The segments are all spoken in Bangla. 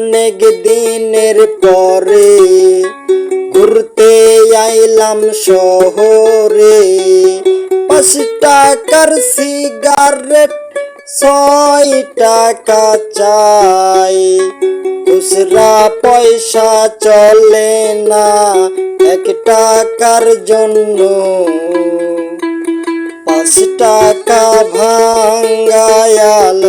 অনেক দিনের পরে ঘুরতে আইলাম শহরে। পাঁচ টাকার সিগারেট ছয় টাকা চাই। খুচরা পয়সা চলে না, এক টাকার জন্য। পাঁচ টাকা ভাঙ্গায়াল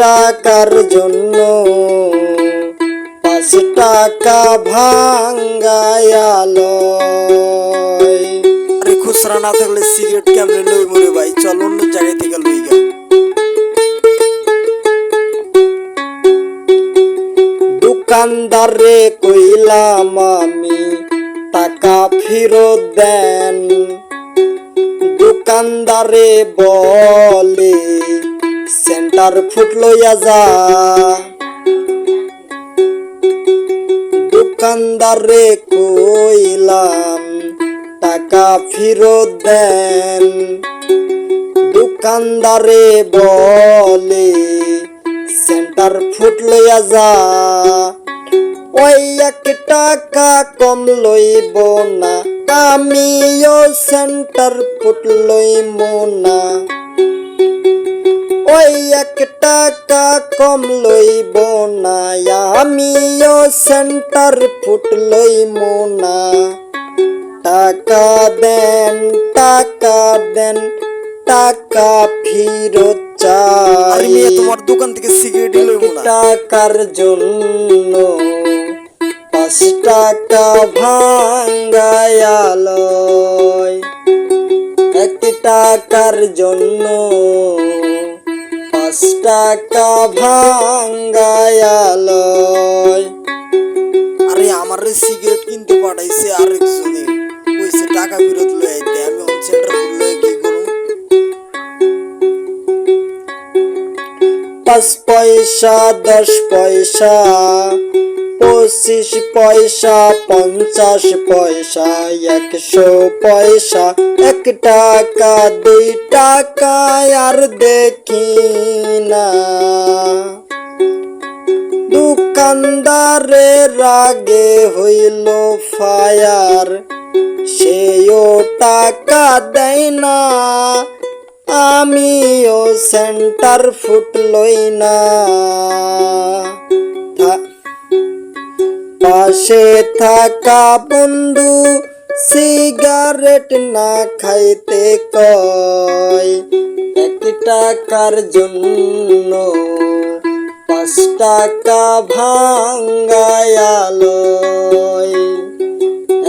টাকার জন্য পাঁচ টাকা ভাঙ্গায়াল আরে খুচরা না থাকলে সিগারেট কেমনে লই মরে ভাই? চল অন্য জায়গায় থেকে লই গা। দোকানদারে কইলাম আমি টাকা ফেরত দেন। দোকানদারে বলে সেন্টার ফুট লইয়া যা। দোকানদারে কইলাম, টাকা ফেরত দেন। দোকানদারে বলে, সেন্টার ফুট লইয়া যা। ওই এক টাকা কম লইব না, আমিও সেন্টার ফুট লইব না। ওই এক টাকা কম লইব না আমিও সেন্টার ফুট লইব না। টাকা দেন টাকা দেন টাকা ফিরত চাই। তোমার দোকান থেকে সিগারেট লইব না। টাকার জন্য পাঁচ টাকা ভাঙ্গায়াল এক টাকার জন্য পাঁচ টাকা ভাঙ্গায়াল আরে আমার সিগারেট কিনতে পাঠাইছে আরেকজনে। কইছে টাকা ফেরত লই আইতে, আমি হোম সেন্টার ফুল কি করব? পাঁচ পয়সা, দশ পয়সা। পঁচিশ পয়সা, পঞ্চাশ পয়সা, একশো পয়সা, এক টাকা, দুই টাকা আর দেখি না। দোকানদারের রাগে হইল ফায়ার, সেও টাকা দেয় না। আমিও সেন্টার ফুটলই না। পাশে থাকা বন্ধু সিগারেট না খাইতে কয়। এক টাকার জন্য পাঁচ টাকা ভাঙ্গায়াল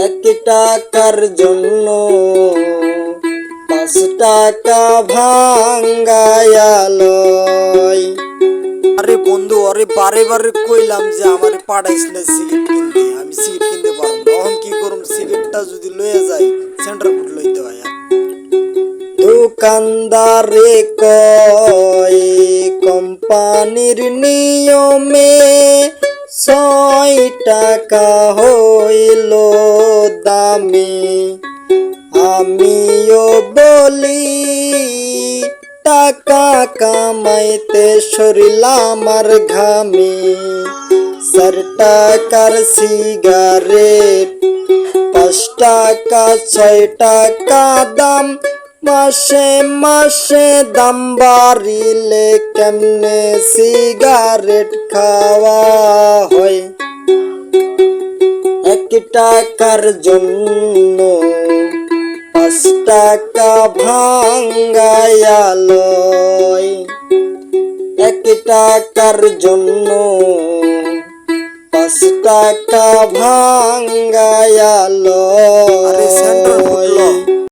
এক টাকার জন্য পাঁচ টাকা ভাঙ্গায়াল আরে বন্ধু, আরে বারে বারে কইলাম যে আমারে পাঠাইছিল সিগারেট কিনতে। আমি সিগারেট কিনতে পারব না। এখন কি করুম সিগারেটটা যদি লইয়া যাই, সেন্টার ফুড লইতে হয় আর। দোকানদারে কয়, কোম্পানির নিয়মে ছয় টাকা হইল দামি। আমিও বলি টাকা কামাইতে শরীর আমার ঘামে। চার টাকার সিগারেট পাঁচ টাকা, ছয় টাকা দাম। মাসে মাসে দাম বাড়িলে কেমনে সিগারেট খাওয়া হয়? এক টাকার জন্য টাকা ভাঙ্গায়াল এক টাকার জন্য পাঁচ টাকা ভাঙ্গায়াল লয় সেন্টার ফুড